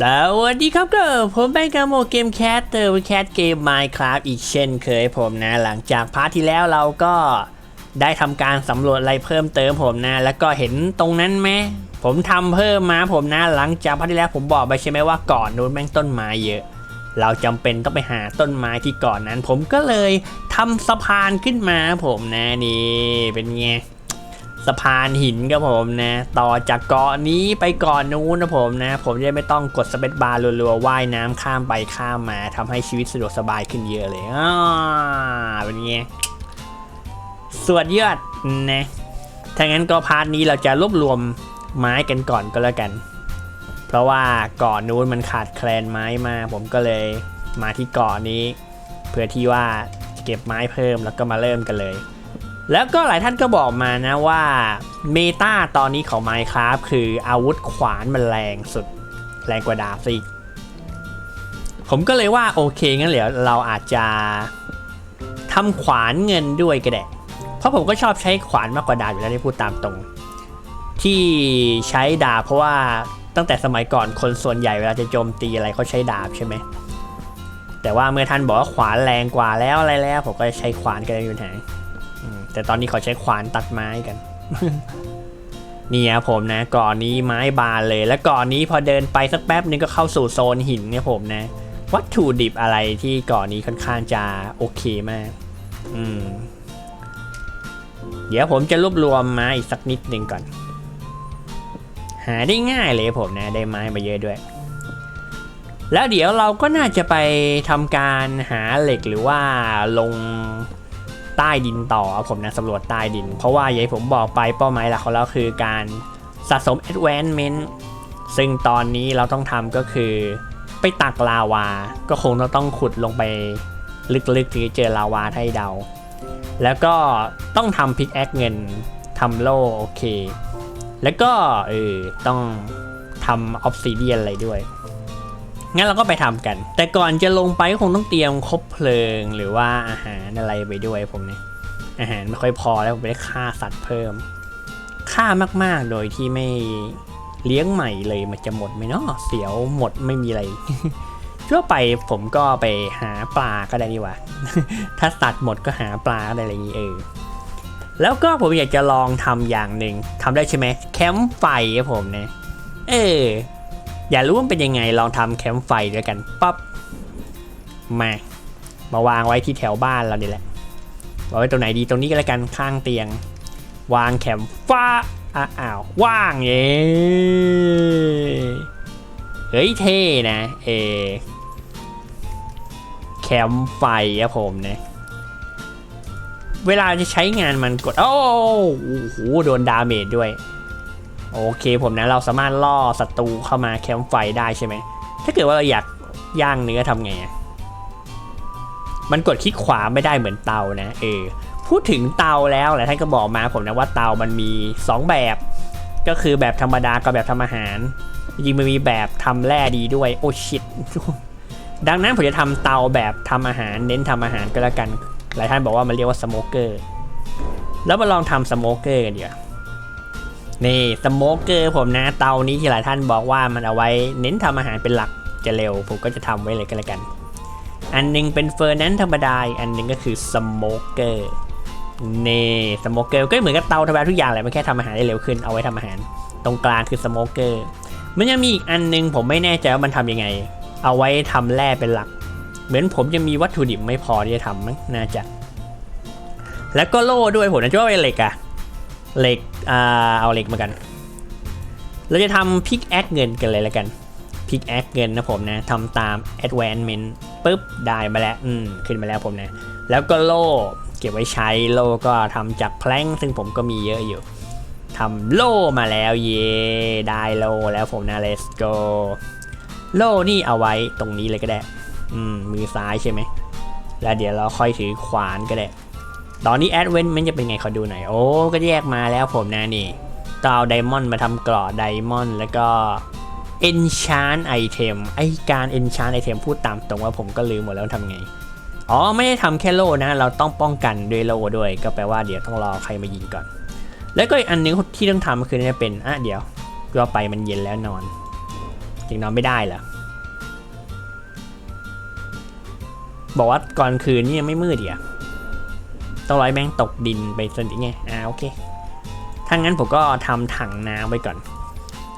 สวัสดีครับก็ผมเป็นกาโมเกมแคสเตอร์แคสเกม Minecraft อีกเช่นเคยผมนะ หลังจากพาร์ทที่แล้วเราก็ได้ทำการสำรวจอะไรเพิ่มเติมผมนะ แล้วก็เห็นตรงนั้นไหมผมทำเพิ่มมาผมนะ หลังจากพาร์ทที่แล้วผมบอกไปใช่ไหมว่าก่อนนู้นแม่งต้นไม้เยอะ เราจำเป็นต้องไปหาต้นไม้ที่ก่อนนั้น ผมก็เลยทำสะพานขึ้นมาผมนะนี่เป็นไง สะพานหินครับผมนะ ต่อจากเกาะนี้ไปเกาะนู้นนะผมนะ ผมจะไม่ต้องกดสเปซบาร์รัวๆว่ายน้ำข้ามไปข้ามมาทำให้ชีวิตสะดวกสบายขึ้นเยอะเลยอ่าเป็นไงสวดยอดนะถ้างั้นก็พาร์ทนี้เราจะรวบรวมไม้กันก่อนก็แล้วกัน เพราะว่าเกาะนู้นมันขาดแคลนไม้มา ผมก็เลยมาที่เกาะนี้ เพื่อที่ว่าเก็บไม้เพิ่มแล้วก็มาเริ่มกันเลย แล้วก็หลายท่านก็บอกมานะว่าเมตาตอนนี้ของ Minecraft คืออาวุธขวานมันแรงสุด แรงกว่าดาบสิผมก็เลยว่าโอเคงั้นเดี๋ยวเราอาจจะทำขวานเงินด้วยก็ได้เพราะผมก็ชอบใช้ขวานมากกว่าดาบอยู่แล้วที่พูดตามตรง ที่ใช้ดาบเพราะว่าตั้งแต่สมัยก่อนคนส่วนใหญ่เวลาจะโจมตีอะไรเขาใช้ดาบใช่ไหมแต่ว่าเมื่อท่านบอกว่าขวานแรงกว่าแล้วอะไรแล้ว ผมก็ใช้ขวานกันอยู่ไหน แต่ตอนนี้เขาใช้ขวานตัดไม้กัน นี่ครับผมนะก่อนนี้ไม้บานเลย แล้วก่อนนี้พอเดินไปสักแป๊บนึงก็เข้าสู่โซนหินเนี่ยผมนะ วัตถุดิบอะไรที่ก่อนนี้ค่อนข้างจะโอเคมาก อืม เดี๋ยวผมจะรวบรวมไม้อีกสักนิดหนึ่งก่อน หาได้ง่ายเลยผมนะ ได้ไม้มาเยอะด้วยแล้วเดี๋ยวเราก็น่าจะไปทำการหาเหล็กหรือว่าลง ใต้ดินต่อผมนะสำรวจใต้ดิน เพราะว่าอย่างผมบอกไปเป้าหมายหลักของเราคือการสะสม advancement ซึ่งตอนนี้เราต้องทำก็คือไปตักลาวา ก็คงต้องต้องขุดลงไปลึกๆถึงจะเจอลาวาให้เดา แล้วก็ต้องทำพิกแอคเงินทำโล่โอเค แล้วก็เออต้องทำออฟซิเดียนอะไรด้วย งั้นเราก็ไปทำกัน แต่ก่อนจะลงไปก็คงต้องเตรียมคบเพลิงหรือว่าอาหารอะไรไปด้วยผมเนี่ยอาหารไม่ค่อยพอแล้วผมไปได้ฆ่าสัตว์เพิ่มฆ่ามากๆโดยที่ไม่เลี้ยงใหม่เลยมันจะหมดไหมเนาะเสียวหมดไม่มีอะไรทั่วไปผมก็ไปหาปลาก็ได้นี่ว่าถ้าสัตว์หมดก็หาปลาได้อะไรอย่างนี้เออแล้วก็ผมอยากจะลองทำอย่างหนึ่งทำได้ใช่ไหมแคมป์ไฟครับผมเนี่ยเออ อยากรู้ว่ามันเป็นยังไงลองทำแคมป์ไฟด้วยกันปั๊บมามาวางไว้ที่แถวบ้านเราเนี่แหละวางไว้ตรงไหนดีตรงนี้ก็แล้วกันข้างเตียง วางแคมป์ฟ้าอะอ้าวว่างเย้เฮ้ยเท่นะเอแคมป์ไฟครับผมนะเวลาจะใช้งานมันกด โอ้โหโดนดาเมจด้วย โอเคผมนะเราสามารถล่อศัตรูเข้ามาแคมป์ไฟได้ใช่ไหม ถ้าเกิดว่าเราอยากย่างเนื้อทำไง มันกดคลิกขวาไม่ได้เหมือนเตานะ เออ พูดถึงเตาแล้วหลายท่านก็บอกมาผมนะว่าเตามันมี 2 แบบ ก็คือแบบธรรมดากับแบบทำอาหารจริงมันมีแบบทำแร่ดีด้วย โอ้ชิต ดังนั้นผมจะทำเตาแบบทำอาหาร เน้นทำอาหารก็แล้วกัน หลายท่านบอกว่ามันเรียกว่าสโมเกอร์ แล้วมาลองทำสโมเกอร์กันดีกว่า นี่สโมเกอร์ผมนะ เตานี้ที่หลายท่านบอกว่ามันเอาไว้เน้นทำอาหารเป็นหลักจะเร็ว ผมก็จะทำไว้เลยก็แล้วกัน อันหนึงเป็นเฟอร์นันธรรมดาอันหนึงก็คือสโมเกอร์นี่สโมเกอร์ก็เหมือนกับเตาธรรมดาทุกอย่างแหละมันแค่ทำอาหารได้เร็วขึ้นเอาไว้ทำอาหาร ตรงกลางคือสโมเกอร์มันยังมีอีกอันหนึงผมไม่แน่ใจว่ามันทำยังไง เอาไว้ทำแร่เป็นหลัก เหมือนผมยังมีวัตถุดิบไม่พอที่จะทำมั้งน่าจะ แล้วก็โล่ด้วยผมนะจะว่าเป็นเหล็กอะ เหล็กอ่าเอาเหล็กมากัน เราจะทำพิกแอคเงินกันเลยแล้วกันพิกแอคเงินนะผมนะทำตาม advancement ปุ๊บได้มาแล้วอืมขึ้นมาแล้วผมนะ แล้วก็โล่เก็บไว้ใช้โล่ก็ทำจากแพลงซึ่งผมก็มีเยอะอยู่ทำโล่มาแล้วเย่ได้โล่แล้วผมนะ let's go โล่นี่เอาไว้ตรงนี้เลยก็ได้ อืมมือซ้ายใช่ไหมแล้วเดี๋ยวเราค่อยถือขวานก็ได้ ตอนนี้แอดเวนมันจะเป็นไงขอดูหน่อย โอ้ ก็แยกมาแล้วผมนะนี่ต้อเอาไดมอนด์มาทำกรอไดมอนด์แล้วก็ enchant item ไอการ enchant item พูดตามตรงว่าผมก็ลืมหมดแล้วทำไง อ๋อ ไม่ได้ทำแค่โล่นะ เราต้องป้องกันด้วยโล่ด้วย ก็แปลว่าเดี๋ยวต้องรอใครมายิงก่อน แล้วก็อีกอันนึงที่ต้องทำก็คือจะเป็นอะเดี๋ยวก็ไปมันเย็นแล้วนอนถึงนอนไม่ได้เหรอบอกว่าก่อนคืนนี่ยังไม่มืดอีกอะ ต้องร้อยแม่งตกดินไปสนิทไงอ่าโอเคถ้างั้นผมก็ทำถังน้ำไว้ก่อน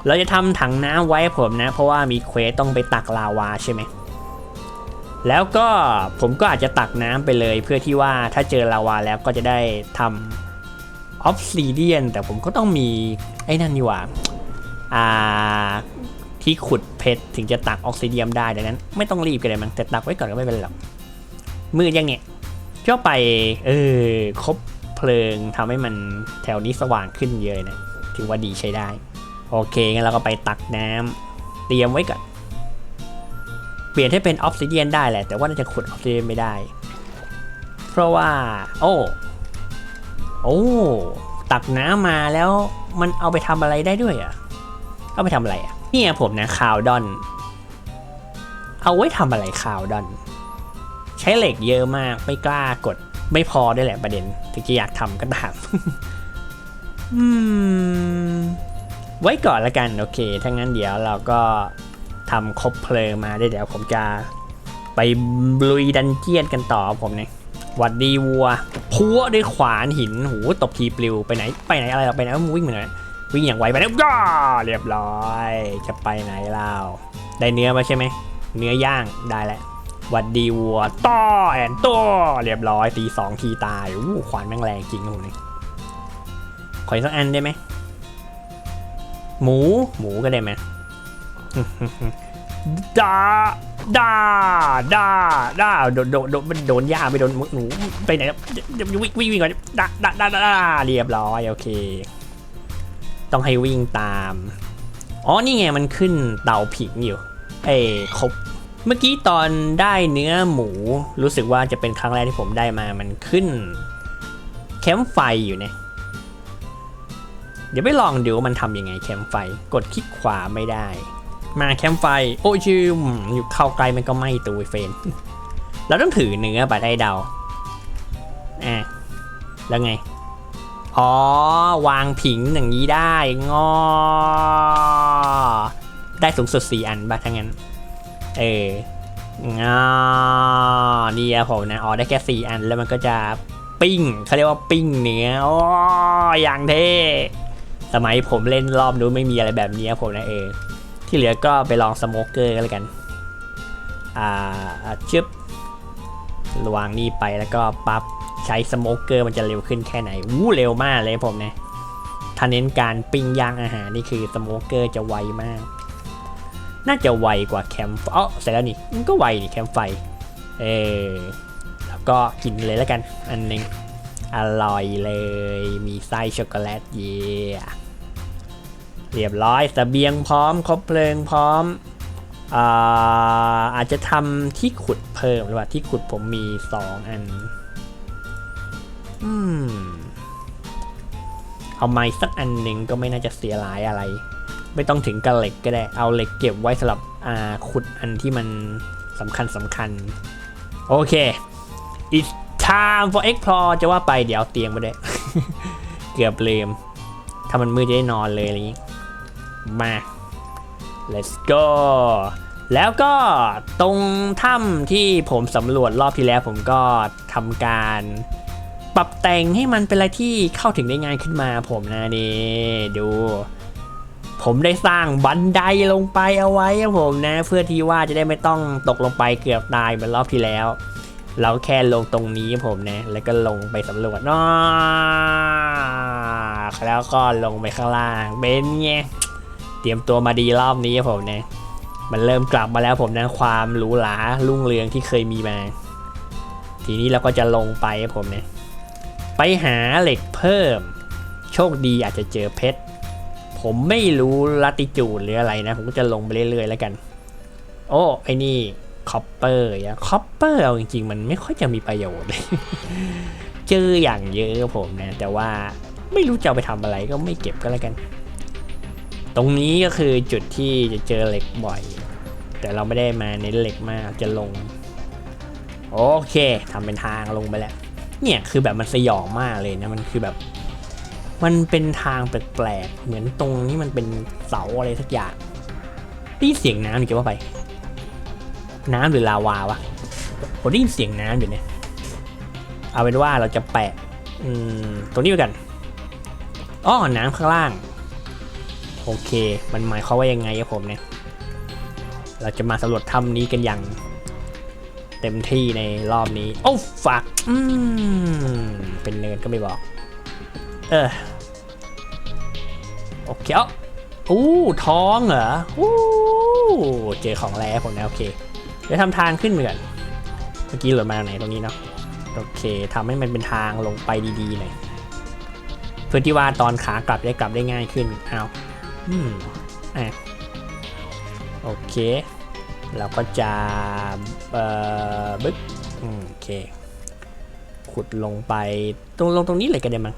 เราจะทำถังน้ำไว้ผมนะ เพราะว่ามีเควสต้องไปตักลาวาใช่ไหมแล้วก็ผมก็อาจจะตักน้ำไปเลยเพื่อที่ว่าถ้าเจอลาวาแล้วก็จะได้ทำออฟซิเดียนแต่ผมก็ต้องมีไอ้นั่นนี่หว่าอ่าที่ขุดเพชรถึงจะตักออกซิเดียมได้ดังนั้น ไม่ต้องรีบกันเลยมั้งแต่ตักไว้ก่อนก็ไม่เป็นไรหรอกมืดยังเนี่ย เจ้าไปเออครบเพลิงทำให้มันแถวนี้สว่างขึ้นเยอะนะถือว่าดีใช้ได้ โอเคงั้นเราก็ไปตักน้ำเตรียมไว้ก่อนเปลี่ยนให้เป็นออฟซิเดียนได้แหละ แต่ว่าน่าจะขุดออฟซิเดียนไม่ได้ เพราะว่า โอ้ โอ้ ตักน้ำมาแล้วมันเอาไปทำอะไรได้ด้วยอะ เอาไปทำอะไรอะ เนี่ยผมนะคาวดอน เอาไว้ทำอะไรคาวดอน ใช้เหล็กเยอะมากไม่กล้ากด ไม่พอได้วยแหละประเด็น ถึงจะอยากทำก็ตามอืมไว้ก่อนละกันโอเค ถ้างั้นเดี๋ยวเราก็ทำครบเพลิงมาได้เดี๋ยวผมจะไปลุยดันเจียนกันต่อผมเนี่ยวัดดีวัวพัวด้วยขวานหินหูตบทีปลิวไปไหน ไปไหนอะไรเราไปไหนวิ่งเหมือนวิ่งอย่างไวไปแล้วย่าเรียบร้อย จะไปไหนเล่าได้เนื้อมาใช่ไหม เนื้อย่างได้แล้ว วัดดีวัวต้อแอนต้อเรียบร้อยตีสองทีตายอู้ขวานแม่งแรงจริงนะผมนี่ขออีกสักอันได้ไหมหมู หมูก็ได้ไหมดาดาดาดาโดนโดนโดนมันโดนย่าไปโดนหนูไปไหนครับเดี๋ยววิ่งวิ่งวิ่งก่อนดาดาดาดาเรียบร้อยโอเค ต้องให้วิ่งตาม อ๋อ นี่ไงมันขึ้นเตาผิงอยู่ เอ้ยครบ เมื่อกี้ตอนได้เนื้อหมู รู้สึกว่าจะเป็นครั้งแรกที่ผมได้มามันขึ้นแคมป์ไฟอยู่เนี่ยเดี๋ยวไปลองดูว่ามันทำยังไงแคมป์ไฟกดคลิกขวาไม่ได้ มาแคมป์ไฟ โอ้ยชิมอยู่เข้าไกลมันก็ไหม้ตัวเฟนเราต้องถือเนื้อไปได้เดาอะแล้วไง อ๋อ วางผิงอย่างนี้ได้งอได้สูงสุดสี่อันบ้าทั้งนั้น เอองอนี่อะผมนะอ๋อได้แค่สี่อันแล้วมันก็จะปิ้งเขาเรียกว่าปิ้งเนื้ออ๋ออย่างเท่สมัยผมเล่นรอบนู้นไม่มีอะไรแบบนี้ผมนะเออที่เหลือก็ไปลองสโมกเกอร์กันแล้วกัน อ่าชึบวางนี่ไปแล้วก็ปั๊บใช้สโมกเกอร์มันจะเร็วขึ้นแค่ไหนวู้เร็วมากเลยผมเนี่ยถ้าเน้นการปิ้งย่างอาหารนี่คือสโมกเกอร์จะไวมาก น่าจะไวกว่าแคมป์อ๋อเสร็จแล้วนี่มันก็ไวนี่แคมป์ไฟ เออแล้วก็กินเลยแล้วกัน อันหนึงอร่อยเลย มีไส้ช็อกโกแลตเย่เรียบร้อยเบียงพร้อมครบเพลิงพร้อมอาอาจจะทำที่ขุดเพิ่มหรือว่าที่ขุดผมมีสองอัน อืม เอาไม้สักอันหนึ่งก็ไม่น่าจะเสียหลายอะไร ไม่ต้องถึงกับเหล็กก็ได้ เอาเหล็กเก็บไว้สำหรับอ่าขุดอันที่มันสำคัญสำคัญ โอเค it's time for explore จะว่าไปเดี๋ยวเตียงมาด้ เกือบลืม ถ้ามันมืดจะได้นอนเลยอะไรอย่างนี้ มา let's go แล้วก็ตรงถ้ำที่ผมสำรวจรอบที่แล้วผมก็ทำการปรับแต่งให้มันเป็นอะไรที่เข้าถึงได้ง่ายขึ้นมาผมนะนี่ดู ผมได้สร้างบันไดลงไปเอาไว้ครับผมนะ เพื่อที่ว่าจะได้ไม่ต้องตกลงไปเกือบตายเหมือนรอบที่แล้ว เราแค่ลงตรงนี้ครับผมนะ แล้วก็ลงไปสำรวจนาะแล้วก็ลงไปข้างล่างเบนไงเตรียมตัวมาดีรอบนี้ครับผมนะ มันเริ่มกลับมาแล้วผมนะความหรูหรารุ่งเรืองที่เคยมีมา ทีนี้เราก็จะลงไปครับผมนะไปหาเหล็กเพิ่ม โชคดีอาจจะเจอเพชร ผมไม่รู้ลัติจูดหรืออะไรนะ ผมก็จะลงไปเรื่อยๆแล้วกัน โอ้ไอ้นี่คอปเปอร์อะคอปเปอร์เอาจริงๆ มันไม่ค่อยจะมีประโยชน์เลยเจออย่างเยอะผมนะ แต่ว่าไม่รู้จะไปทำอะไรก็ไม่เก็บก็แล้วกัน ตรงนี้ก็คือจุดที่จะเจอเหล็กบ่อย แต่เราไม่ได้มาเน้นเหล็กมากจะลง โอเคทำเป็นทางลงไปแล้ว เนี่ยคือแบบมันสยองมากเลยนะ มันคือแบบ มันเป็นทางแปลกๆ เหมือนตรงนี้มันเป็นเสาอะไรสักอย่างได้ยินเสียงน้ำหรือจะว่าไป น้ำหรือลาวาวะผมได้ยินเสียงน้ำอยู่เนี่ย เอาเป็นว่าเราจะแปะตรงนี้ไปกันอ้อน้ำข้างล่าง โอเค มันหมายความว่ายังไงครับผมเนี่ย เราจะมาสำรวจถ้ำนี้กันอย่าง เต็มที่ในรอบนี้ โอ้ฝักอืมเป็นเนินก็ไม่บอก เออโอเคเอ้าอู้ท้องเหรออู้เจอของแร่ผมนะโอเคเดี๋ยวทำทางขึ้นเหมือนเมื่อกี้หล่นมาไหนตรงนี้เนาะโอเคทำให้มันเป็นทางลงไปดีๆหน่อยเพื่อที่ว่าตอนขากลับได้กลับได้ง่ายขึ้นเอาอืมอะโอเคเราก็จะเอ่อบึ๊กโอเค ขุดลงไปตรงลงตรงนี้เลยกันได้มั้ง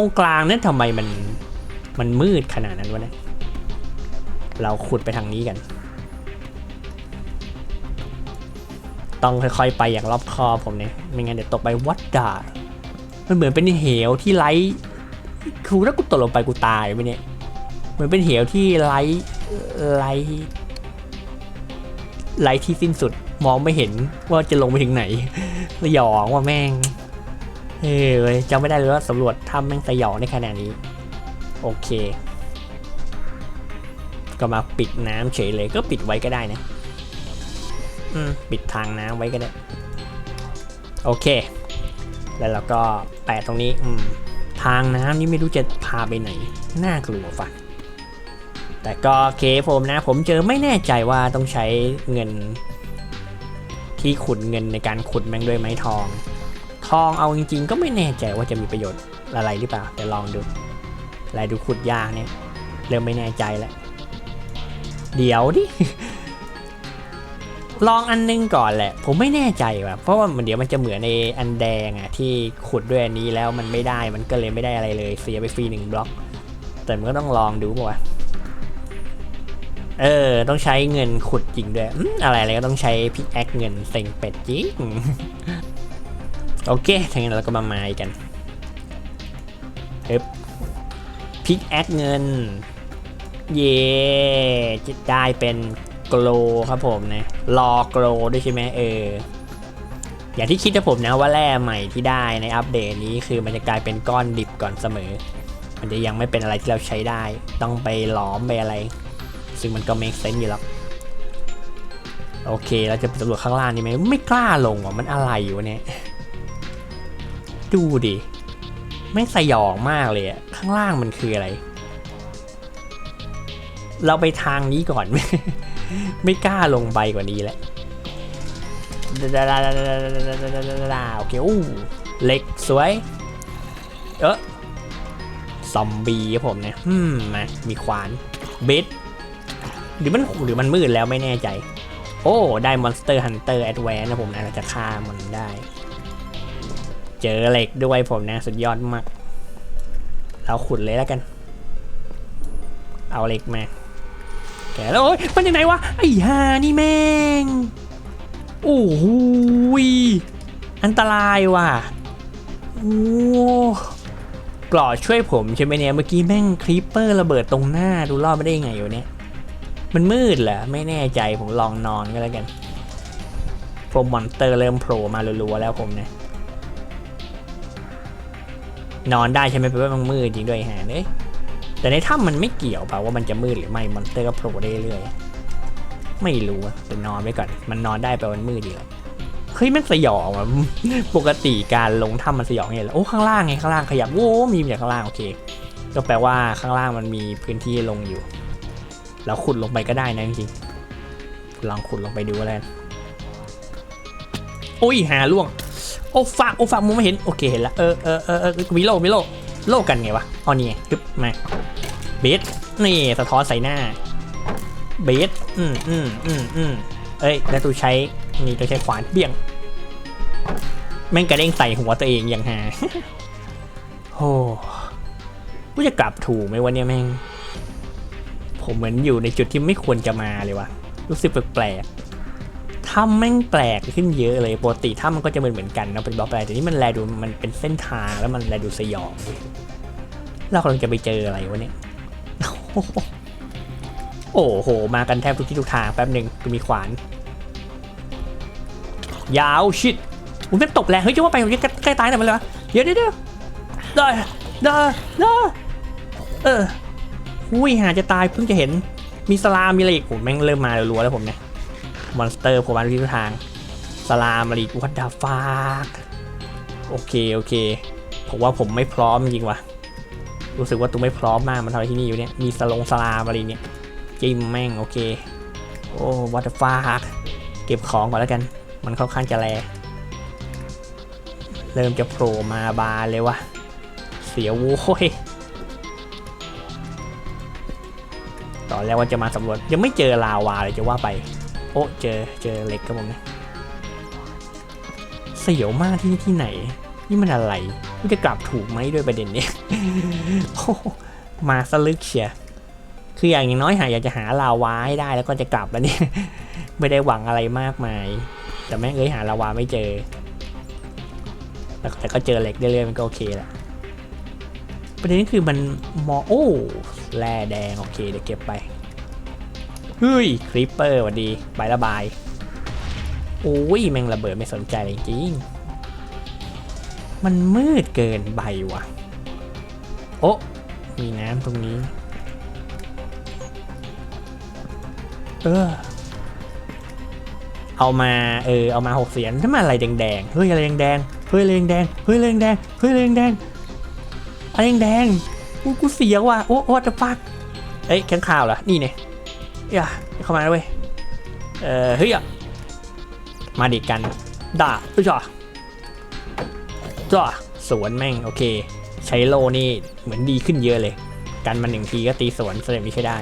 รงกลางนั้นทำไมมันมันมืดขนาดนั้นวะเนี่ยเราขุดไปทางนี้กัน ต้องค่อยๆไปอย่างรอบคอบผมเนี่ยไม่งั้นเดี๋ยวตกไปวัดดามันเหมือนเป็นเหวที่ไร้คือถ้ากูตกลงไปกูตายไปเนี่ยเหมือนเป็นเหวที่ไร้ไร้ไร้ที่สิ้นสุดมองไม่เห็นว่าจะลงไปถึงไหนสยองว่าแม่ง เฮ้ยจำไม่ได้เลยว่าสำรวจถ้ำแม่งสยองในขนาดนี้ โอเค ก็มาปิดน้ำเฉยเลยก็ปิดไว้ก็ได้นะ อืม ปิดทางน้ำไว้ก็ได้ โอเค แล้วเราก็แปะตรงนี้อืมทางน้ำนี่ไม่รู้จะพาไปไหน น่ากลัวฟังแต่ก็โอเคผมนะ ผมเจอไม่แน่ใจว่าต้องใช้เงิน ที่ขุดเงินในการขุดแมงด้วยไม้ทอง ทองเอาจริง ๆ ก็ไม่แน่ใจว่าจะมีประโยชน์อะไรหรือเปล่า แต่ลองดูอะไรดูขุดยากเนี่ย เริ่มไม่แน่ใจแล้ว เดี๋ยวดิ ลองอันนึงก่อนแหละ ผมไม่แน่ใจว่ะเพราะว่ามันเดี๋ยวมันจะเหมือนในอันแดงอะที่ขุดด้วยอันนี้แล้วมันไม่ได้มันก็เลยไม่ได้อะไรเลย เสียไปฟรีหนึ่งบล็อก แต่มันก็ต้องลองดูป่ะเออ ต้องใช้เงินขุดจริงด้วยออะไรอะไรก็ต้องใช้พิกแอคเงินเซ็งเป็ดจริง โอเคถ้างั้นเราก็มาไม้กันฮึบพิกแอคเงิน เย่จะได้เป็นโกลครับผมนะรอโกลด้วยใช่ไหมเออ อย่างที่คิดนะผมนะว่าแร่ใหม่ที่ได้ในอัปเดตนี้คือมันจะกลายเป็นก้อนดิบก่อนเสมอ มันจะยังไม่เป็นอะไรที่เราใช้ได้ ต้องไปหลอมไปอะไร ซึ่งมันก็ make sense อยู่แล้วโอเค เราจะไปสำรวจข้างล่างนี่ไหมไม่กล้าลงว่ะมันอะไรอยู่เนี่ย ดูดิ ไม่สยองมากเลยอะข้างล่างมันคืออะไร เราไปทางนี้ก่อน ไม่กล้าลงไปกว่านี้แหละโอเคอู้เหล็กสวย เออซอมบี้ครับผมเนี่ยอืมมามีขวานเบสหรือมันหรือมันมืดแล้วไม่แน่ใจ โอ้ ได้มอนสเตอร์ฮันเตอร์แอดแวนนะผมนะเราจะฆ่ามันได้ เจอเหล็กด้วยผมนะ สุดยอดมาก เราขุดเลยแล้วกัน เอาเหล็กมา แกแล้วโอ้ยมันยังไงวะ ไอ้ห่านี่แม่ง โอ้โหอันตรายว่ะ โอ้กลอดช่วยผมใช่ไหมเนี่ย เมื่อกี้แม่งครีปเปอร์ระเบิดตรงหน้าดูรอดไม่ได้ยังไงอยู่เนี่ย มันมืดเหรอ ไม่แน่ใจผมลองนอนก็แล้วกันผมมอนสเตอร์เริ่มโผล่มารัวๆแล้วผมเนี่ย นอนได้ใช่ไหมเพราะว่ามันมืดจริงด้วยฮะเอ้ยแต่ในถ้ำมันไม่เกี่ยวเปล่าว่ามันจะมืดหรือไม่มอนสเตอร์ก็โผล่ได้เรื่อยไม่รู้อะแต่นอนไว้ก่อน มันนอนได้แปลว่ามันมืดดีแล้วเฮ้ยมันสยองอะปกติการลงถ้ำมันสยองไงล่ะโอ้ข้างล่างไงข้างล่างขยับโอ้มีอย่างข้างล่างโอเค ก็แปลว่าข้างล่างมันมีพื้นที่ลงอยู่เราขุดลงไปก็ได้นะจริงๆลองขุดลงไปดูแล้วกันโอ้ยหาล่วง โอ้ฝากโอ้ฝากมึงไม่เห็นโอเคเห็นแล้วเออเออเออเออมีโลมีโลโลกันไงวะเอานี่ฮึบมาเบสนี่สะท้อนใส่หน้าเบสอืมอืมอืมอืมเอ้ยแล้วตูใช้นี่ตัวใช้ขวานเบี่ยงแม่งกระเด้งใส่หัวตัวเองอย่างฮาโอ้กูจะกลับถูกไหมวันนี้แม่ง ผมเหมือนอยู่ในจุดที่ไม่ควรจะมาเลยวะรู้สึกแปลกๆ ถ้ำแม่งแปลกขึ้นเยอะเลยปกติถ้ำมันก็จะเหมือนเหมือนกันเนาะเป็นบล็อกอะไรแต่นี่มันแลดูมันเป็นเส้นทางแล้วมันแลดูสยองเรากำลังจะไปเจออะไรวะเนี่ยโอ้โห มากันแทบทุกที่ทุกทางแป๊บหนึ่งกูมีขวาน ยาวชิดอุ้ยมันตกแรงเฮ้ยจะว่าไปมันใกล้ใกล้ตายแต่มันเลยวะเดี๋ยวเดี๋ยวเดี๋ยวได้ได้ได้เอออุ้ยหาจะตายเพิ่งจะเห็นมีสลามมีอะไรอีกโอ้แม่งเริ่มมารัวๆแล้วผมเนี่ย มอนสเตอร์ผมมาทุกที่ทุกทางสลามอะไรอีกวัดดาฟากโอเคโอเค ผมว่าผมไม่พร้อมจริงว่ะ รู้สึกว่าตัวไม่พร้อมมากมันทำอะไรที่นี่อยู่เนี่ย มีสลงสลามอะไรเนี่ยจิ้มแม่งโอเค โอ้วัดฟากเก็บของก่อนแล้วกัน มันค่อนข้างจะแรเริ่มจะโผล่มาบานเลยวะเสียวโว้ยตอนแรกว่าจะมาสำรวจยังไม่เจอลาวาเลยจะว่าไป โอ้เจอเจอเหล็กครับผมนะเสียวมากที่ที่ไหน นี่มันอะไรมันจะกลับถูกไหมด้วยประเด็นเนี้ยโอ้มาสลึกเชียคืออย่างน้อยหาอยากจะหาลาวาให้ได้แล้วก็จะกลับแล้วเนี่ย ไม่ได้หวังอะไรมากมาย แต่แม่งเอ้ยหาลาวาไม่เจอแต่แต่ก็เจอเหล็กเรื่อยๆมันก็โอเคแหละประเด็นคือมันมอโอ้แร่แดงโอเคเดี๋ยวเก็บไป เฮ้ยคริปเปอร์วันดีใบระบายโอ้ยแม่งระเบิดไม่สนใจเลยจริง มันมืดเกินใบว่ะ โอ้มีน้ำตรงนี้ เออ เอามาเออเอามาหกเสียนถ้ามันอะไรแดงๆเฮ้ยอะไรแดงๆเฮ้ยอะไรแดงๆเฮ้ยอะไรแดงๆเฮ้ยอะไรแดงๆอะไรแดงๆกูกูเสียวว่ะโอ้โอ้จะฟักเอ้ยแข้งข่าวเหรอนี่เนี่ย อย่าเข้ามาแล้วเว้ยเออเฮ้ยอะมาดิกันด่าอุ้ยจ่อจ่อสวนแม่งโอเค ใช้โลนี่เหมือนดีขึ้นเยอะเลย กันมันหนึ่งทีก็ตีสวนแสดงไม่ใช่ได้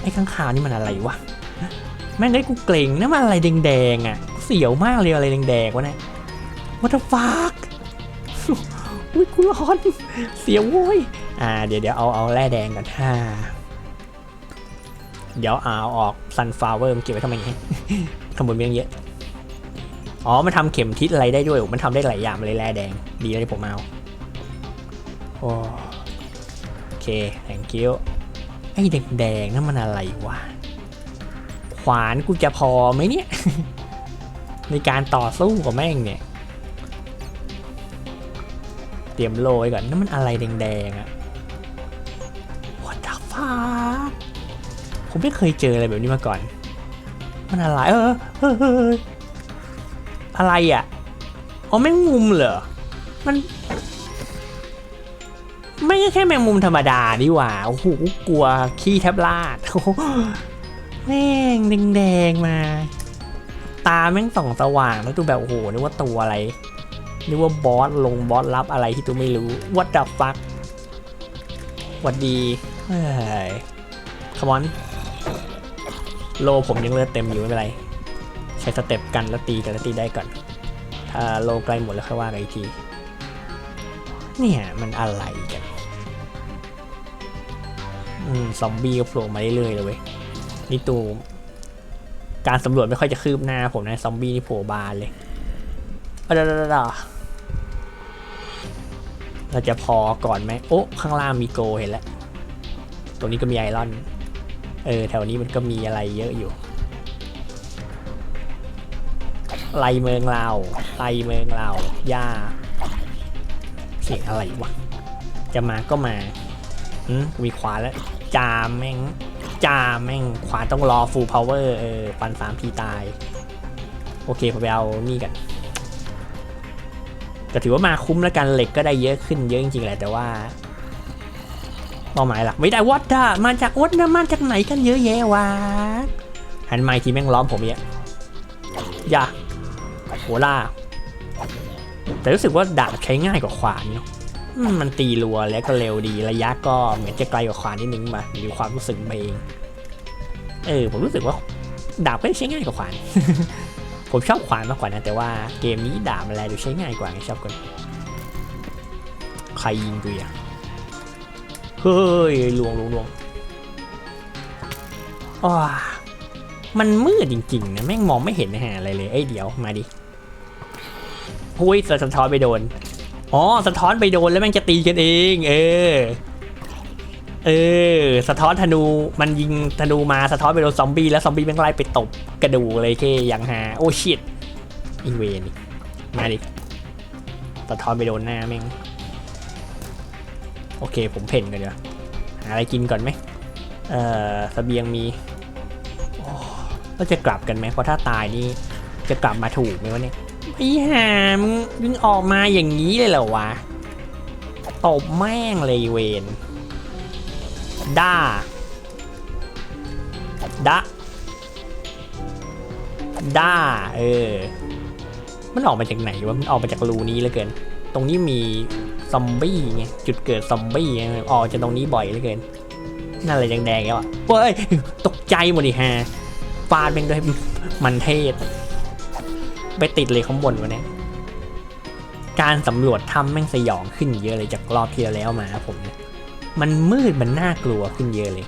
ไอ้ข้างข่าวนี่มันอะไรวะแม่งไอ้กูเกรงนั่นมันอะไรแดงๆอะกูเสียวมากเลยอะไรแดงๆวะเนี่ย What the fuck อุ้ยกูร้อนเสียวโว้ยอ่าเดี๋ยวเดี๋ยวเอาเอาแร่แดงก่อนฮ่า เดี๋ยวเอาออกซันฟลาวเวอร์มันเก็บไว้ทำไมเนี่ยขโมยเมียงเยอะอ๋อ มันทำเข็มทิศอะไรได้ด้วย มันทำได้หลายอย่างเลยแร่แดง ดีแล้วที่ผมเอาโอ้เค thank you ไอ้แดงๆนั่นมันอะไรวะ ขวานกูจะพอไหมเนี่ย ในการต่อสู้กับแม่งเนี่ย เตรียมโลไว้ก่อนนั่นมันอะไรแดงๆอะ What the fuck ผมไม่เคยเจออะไรแบบนี้มาก่อน มันอะไรเออเออเอออะไรอะอ๋อแมงมุมเหรอ มัน ไม่ใช่แค่แมงมุมธรรมดาดีหว่าโอ้โหกลัวขี้แทบลาดแม่งแดงๆมา ตาแม่งส่องสว่างแล้วดูแบบโอ้โหนึกว่าตัวอะไรนึกว่าบอสลงบอสรับอะไรที่ตัวไม่รู้ What the fuck หวัดดีเฮ้ยคมอน โลผมยังเลือดเต็มอยู่ไม่เป็นไร ใช้สเต็ปกันแล้วตีกันแล้วตีได้ก่อน ถ้าโลใกล้หมดแล้วค่อยว่ากันอีกที เนี่ยมันอะไรกัน อืมซอมบี้ก็โผล่มาเรื่อยๆเลยเว้ย นี่ตูการสำรวจไม่ค่อยจะคืบหน้าผมนะซอมบี้นี่โผล่บานเลยอะดาดาดาเราจะพอก่อนไหมโอ้ข้างล่างมีโกเห็นแล้วตรงนี้ก็มีไอรอน เออแถวนี้มันก็มีอะไรเยอะอยู่ไลเมืองเราไลเมืองเราย่า เสียงอะไรวะ จะมาก็มาอืมมีขวาแล้ว จามแม่ง จามแม่ง ขวาต้องรอ full power เออปันสามทีตาย โอเคผมไปเอานี่กันก็ถือว่ามาคุ้มแล้วกันเหล็กก็ได้เยอะขึ้นเยอะจริงๆแหละแต่ว่า เป้าหมายหลักไม่ได้วัดอะมาจากวัดนะมาจากไหนกันเยอะแยะวะหันไม้ทีแม่งล้อมผมเนี่ยอย่าโหล่า แต่รู้สึกว่าดาบใช้ง่ายกว่าขวานเนาะมันตีรัวแล้วก็เร็วดีระยะก็เหมือนจะไกลกว่าขวานนิดนึงมามีความรู้สึกเองเออผมรู้สึกว่าดาบก็ใช้ง่ายกว่าขวาน ผมชอบขวานมากกว่านะแต่ว่าเกมนี้ดาบอะไรดูใช้ง่ายกว่าไงชอบกันใครยิงกูอะ เฮ้ยลวงลวงลวงอ้ามันมืดจริงๆนะแม่งมองไม่เห็นหาอะไรเลยเอ้เดี๋ยวมาดิหุยสะท้อนไปโดน อ๋อสะท้อนไปโดนแล้วแม่งจะตีกันเอง เออ เออ สะท้อนธนูมันยิงธนูมาสะท้อนไปโดนซอมบี้แล้วซอมบี้แม่งไล่ไปตบกระดูกเลยเคย่างหาโอ้ชิตอีเวนมาดิสะท้อนไปโดนหน้าแม่ง โอเคผมเพ่นกันเดี๋ยวหาอะไรกินก่อนไหมเอ่อสเบียงมีโอ้เราจะกลับกันไหมเพราะถ้าตายนี่จะกลับมาถูกไหมวะเนี่ยไอ้ห่ามึงยิงออกมาอย่างนี้เลยเหรอวะตบแม่งเลยเวนด้าดะด้าเออ มันออกมาจากไหนวะ มันออกมาจากรูนี้เหลือเกิน ตรงนี้มี ซอมบี้ไงจุดเกิดซอมบี้ไงออกจากตรงนี้บ่อยเหลือเกินนั่นอะไรแดงๆแล้วอะเฮ้ยตกใจหมดดิฮะฟาดเป็นด้วยมันเทศ ไปติดเลยข้างบนวะเนี่ยการสำรวจถ้ำแม่งสยองขึ้นเยอะเลยจากรอบที่แล้วมาผมเนี่ยมันมืดมันน่ากลัวขึ้นเยอะเลย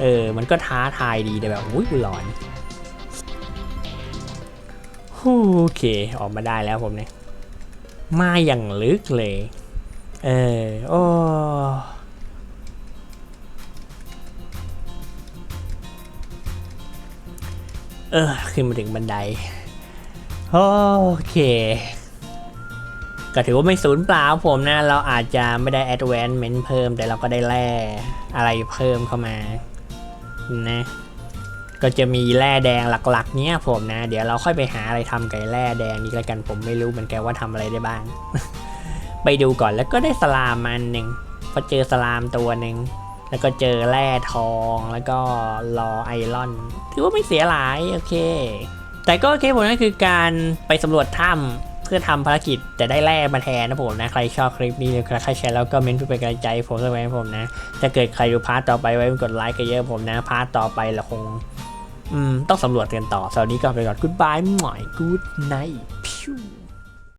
เออ มันก็ท้าทายดีแต่แบบอุ้ยหลอนโอเคออกมาได้แล้วผมเนี่ย มาอย่างลึกเลย เออ โอ้เออ ขึ้นมาถึงบันได โอเค ก็ถือว่าไม่สูญเปล่าผมนะ เราอาจจะไม่ได้ advancement เพิ่ม แต่เราก็ได้แร่อะไรเพิ่มเข้ามา นะ ก็จะมีแร่แดงหลักๆ เนี้ยผมนะ เดี๋ยวเราค่อยไปหาอะไรทำกับไอ้แร่แดงนี้แล้วกันผมไม่รู้เหมือนกันว่าทำอะไรได้บ้าง ไปดูก่อนแล้วก็ได้สลามอันหนึ่งพอเจอสลามตัวหนึ่งแล้วก็เจอแร่ทองแล้วก็รอไอรอน ถือว่าไม่เสียหลายโอเค แต่ก็โอเคผมนั่นคือการไปสำรวจถ้ำเพื่อทำภารกิจแต่ได้แร่มาแทนนะผมนะใครชอบคลิปนี้หรือใครแชร์แล้วก็เมนต์เพื่อเป็นกำลังใจผมสักไว้ให้ผมนะถ้าเกิดใครดูพาร์ทต่อไปไว้กดไลค์กันเยอะผมนะพาร์ทต่อไปเราคง ต้องสำรวจกันต่อสวัสดีก่อนไปก่อน goodbye หน่อย good night พิว